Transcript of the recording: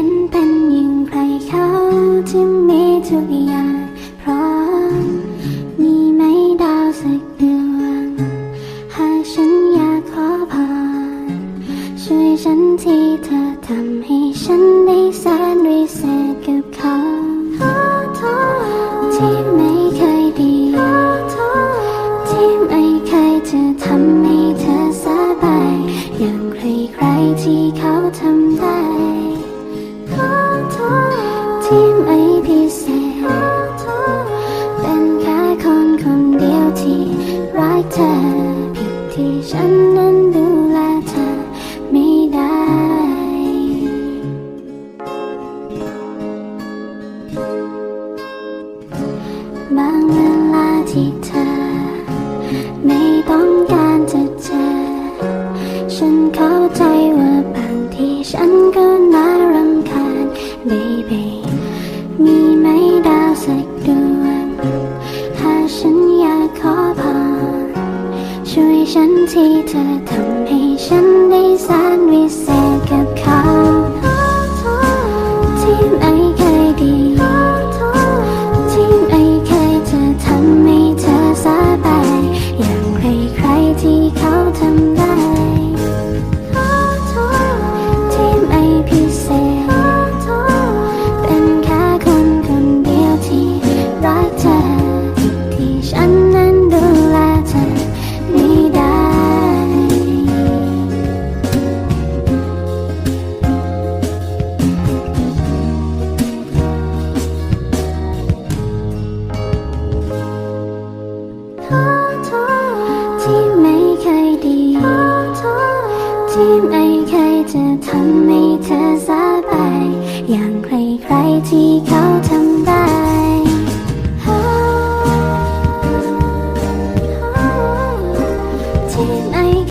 ห็นเป็นอย่างครเขาที่มีทุกอย่างพร้อมมีไหมดาวสักดวงหากฉันอยากขอพรช่วยฉันที่เธอทำให้ฉันได้แสนวิเศษกับเขาที่ไม่เคยดีที่ไม่เคยจะทำให้เธอสบายอย่างใครๆที่เขาทำได้ ที่ไม่พิเศษ เป็นแค่คนคนเดียวที่รักเธอผิดที่ฉันนั้นดูแลเธอไม่ได้ บางเวลาที่เธอ ไม่ต้องการจะเจอ ฉันเข้าใจว่าบางทีฉันก็ ช่วยฉันที่เธอทำให้ฉันได้สารวิเศษ ที่ไม่เคยจะทำให้เธอ